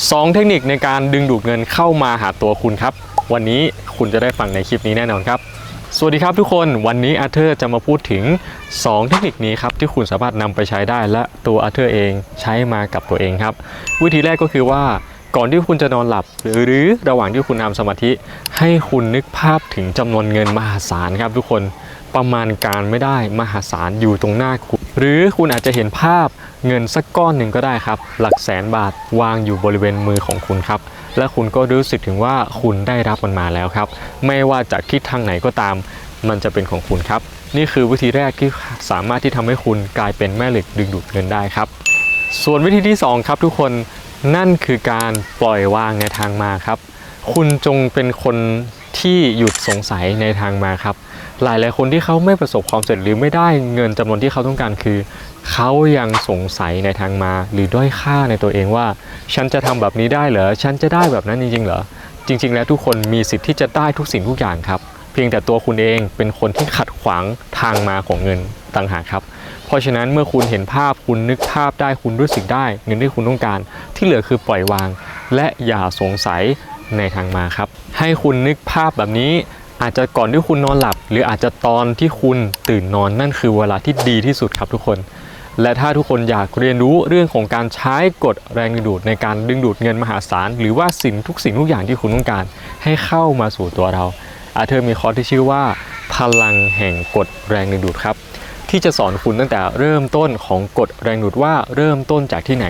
2 เทคนิคในการดึงดูดเงินเข้ามาหาตัวคุณครับ วันนี้คุณจะได้ฟังในคลิปนี้แน่นอนครับ สวัสดีครับทุกคนวันนี้อาเธอร์จะมาพูดถึง 2 เทคนิคนี้ครับที่คุณสามารถนำไปใช้ได้และตัวอาเธอร์เองใช้มากับตัวเองครับ วิธีแรกก็คือว่าก่อนที่คุณจะนอนหลับ หรือระหว่างที่คุณทำสมาธิ ให้คุณนึกภาพถึงจำนวนเงินมหาศาลครับทุกคนประมาณการไม่ได้มหาศาลอยู่ตรงหน้าคุณ หรือคุณอาจจะเห็นภาพ เงินสักก้อนหนึ่งก็ได้ครับ หลักแสนบาทวางอยู่บริเวณมือของคุณครับ และคุณก็รู้สึกถึงว่าคุณได้รับมันมาแล้วครับ ไม่ว่าจากทิศทางไหนก็ตาม มันจะเป็นของคุณครับ นี่คือวิธีแรกที่สามารถที่ทำให้คุณกลายเป็นแม่เหล็กดึงดูดเงินได้ครับ ส่วนวิธีที่สองครับทุกคนนั่นคือการปล่อยวางในทางมาครับ คุณจงเป็นคนที่หยุดสงสัยในทางมาครับ หลายหลายคนที่เขาไม่ประสบความสำเร็จหรือไม่ได้เงินจำนวนที่เขาต้องการคือ เขายังสงสัยในทางมา หรือด้อยค่าในตัวเองว่า ฉันจะทำแบบนี้ได้เหรอฉันจะได้แบบนั้นจริงๆเหรอจริง ๆ แล้วทุกคนมีสิทธิ์ที่จะได้ทุกสิ่งทุกอย่างครับ เพียงแต่ตัวคุณเองเป็นคนที่ขัดขวางทางมาของเงินต่างหากครับ เพราะฉะนั้นเมื่อคุณเห็นภาพคุณนึกภาพได้คุณรู้สึกได้ เงินที่คุณต้องการ ที่เหลือคือปล่อยวาง และอย่าสงสัยในทางมาครับ ให้คุณนึกภาพแบบนี้ อาจจะก่อนที่คุณนอนหลับ หรืออาจจะตอนที่คุณตื่นนอนนั่นคือเวลาที่ดีที่สุดครับทุกคน และถ้าทุกคนอยากเรียนรู้เรื่องของการใช้กฎแรงดึงดูดในการดึงดูดเงินมหาศาล หรือว่าสินทุกสิ่งทุกอย่างที่คุณต้องการ ให้เข้ามาสู่ตัวเราอาเธอมีคอร์สที่ชื่อว่า พลังแห่งกฎแรงดึงดูดครับ ที่จะสอนคุณตั้งแต่เริ่มต้นของกฎแรงดูดว่าเริ่มต้นจากที่ไหน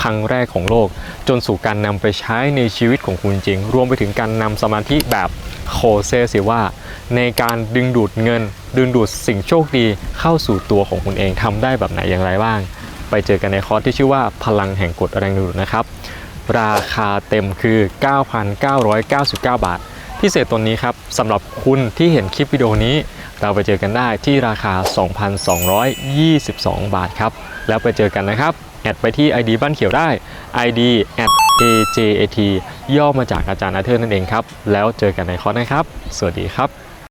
ครั้งแรกของโลก จนสู่การนำไปใช้ในชีวิตของคุณจริง รวมไปถึงการนำสมาธิแบบโคเซสิว่า ในการดึงดูดเงิน ดึงดูดสิ่งโชคดีเข้าสู่ตัวของคุณเองทำได้แบบไหนอย่างไรบ้าง ไปเจอกันในคอร์สที่ชื่อว่าพลังแห่งกฎแรงดึงดูดนะครับ ราคาเต็มคือ 9,999 บาท พิเศษตัวนี้ครับสำหรับคุณที่เห็นคลิปวิดีโอนี้ เราไปเจอกันได้ที่ราคา 2,222 บาทครับ แล้วไปเจอกันนะครับ แอดไปที่ ID บ้านเขียวได้ ID at AJAT ย่อมาจากอาจารย์อาเธอร์นั่นเองครับ แล้วเจอกันในคอร์สนะครับ สวัสดีครับ